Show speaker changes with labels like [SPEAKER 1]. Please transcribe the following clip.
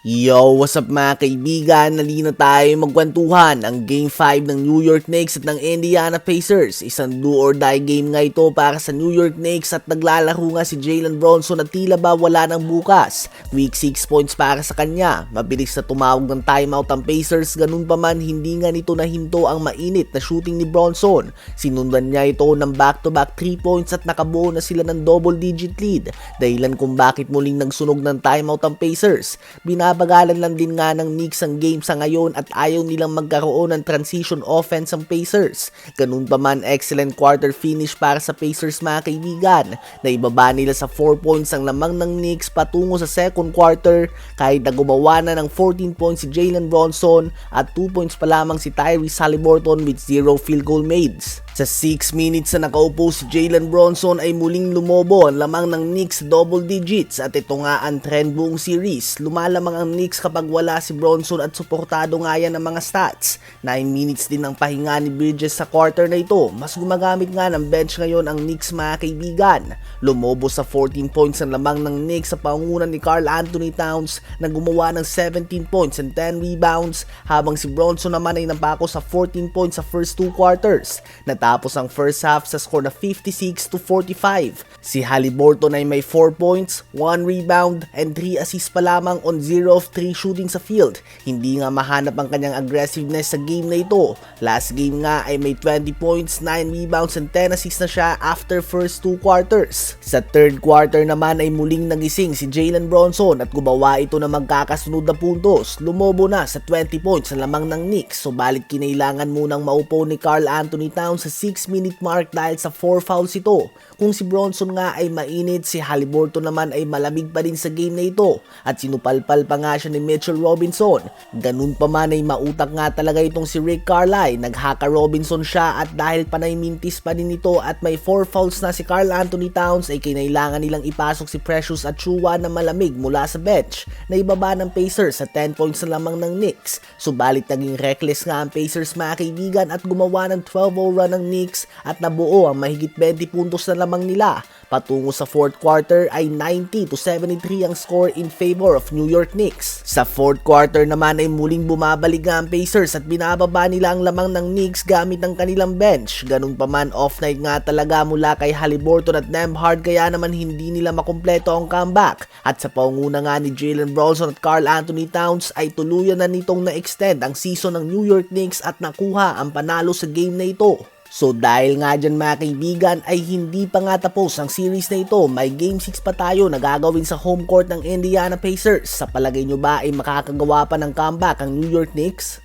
[SPEAKER 1] Yo, what's up mga kaibigan? Nalina tayo magkwentuhan ang Game 5 ng New York Knicks at ng Indiana Pacers. Isang do or die game nga ito para sa New York Knicks at naglalaro nga si Jalen Bronson at tila ba wala ng bukas. Week 6 points para sa kanya. Mabilis na tumawag ng timeout ang Pacers, ganun pa man hindi nga nito nahinto ang mainit na shooting ni Bronson. Sinundan niya ito ng back-to-back 3 points at nakabuo na sila ng double digit lead. Dahilan kung bakit muling nagsunog ng timeout ang Pacers. Binabagalan lang din nga ng Knicks ang game sa ngayon at ayaw nilang magkaroon ng transition offense ang Pacers. Ganun pa man excellent quarter finish para sa Pacers mga kaibigan. Naibaba nila sa 4 points ang lamang ng Knicks patungo sa second quarter kahit na gumawa na ng 14 points si Jalen Bronson at 2 points pa lamang si Tyrese Halliburton with 0 field goal made. Sa 6 minutes na nakaupo si Jalen Bronson ay muling lumobo ang lamang ng Knicks double digits at ito nga ang trend buong series. Lumalamang ang Knicks kapag wala si Bronson at suportado nga yan ng mga stats. 9 minutes din ang pahinga ni Bridges sa quarter na ito. Mas gumagamit nga ng bench ngayon ang Knicks mga kaibigan. Lumobo sa 14 points ang lamang ng Knicks sa pangunan ni Carl Anthony Towns na gumawa ng 17 points and 10 rebounds habang si Bronson naman ay napako sa 14 points sa first two quarters. Natapos ang first half sa score na 56 to 45. Si Halliburton ay may 4 points, 1 rebound, and 3 assists pa lamang on 0 of 3 shooting sa field. Hindi nga mahanap ang kanyang aggressiveness sa game na ito. Last game nga ay may 20 points, 9 rebounds, and 10 assists na siya after first 2 quarters. Sa third quarter naman ay muling nagising si Jalen Bronson at gumawa ito na magkakasunod na puntos. Lumobo na sa 20 points sa lamang ng Knicks, subalit kinailangan munang maupo ni Carl Anthony Towns sa 6 minute mark dahil sa 4 fouls ito. Kung si Bronson nga ay mainit, si Halliburton naman ay malamig pa din sa game na ito at sinupalpal pa nga siya ni Mitchell Robinson. Ganun pa man ay mautak nga talaga itong si Rick Carlisle. Naghaka Robinson siya at dahil panay mintis pa din ito at may 4 fouls na si Carl Anthony Towns ay kinailangan nilang ipasok si Precious at Chua na malamig mula sa bench na ibaba ng Pacers sa 10 points na lamang ng Knicks. Subalit naging reckless nga ang Pacers mga kaibigan at gumawa ng 12-0 run ng Knicks at nabuo ang mahigit 20 puntos na lamang nila. Patungo sa fourth quarter ay 90 to 73 ang score in favor of New York Knicks. Sa fourth quarter naman ay muling bumabalik nga ang Pacers at binababa nila ang lamang ng Knicks gamit ang kanilang bench. Ganun pa man off night nga talaga mula kay Halliburton at Nembhard kaya naman hindi nila makumpleto ang comeback. At sa paunguna nga ni Jalen Bronson at Carl Anthony Towns ay tuluyan na nitong na-extend ang season ng New York Knicks at nakuha ang panalo sa game na ito. So dahil nga dyan mga kaibigan ay hindi pa nga tapos ang series na ito, may game 6 pa tayo na gagawin sa home court ng Indiana Pacers. Sa palagay nyo ba ay makakagawa pa ng comeback ang New York Knicks?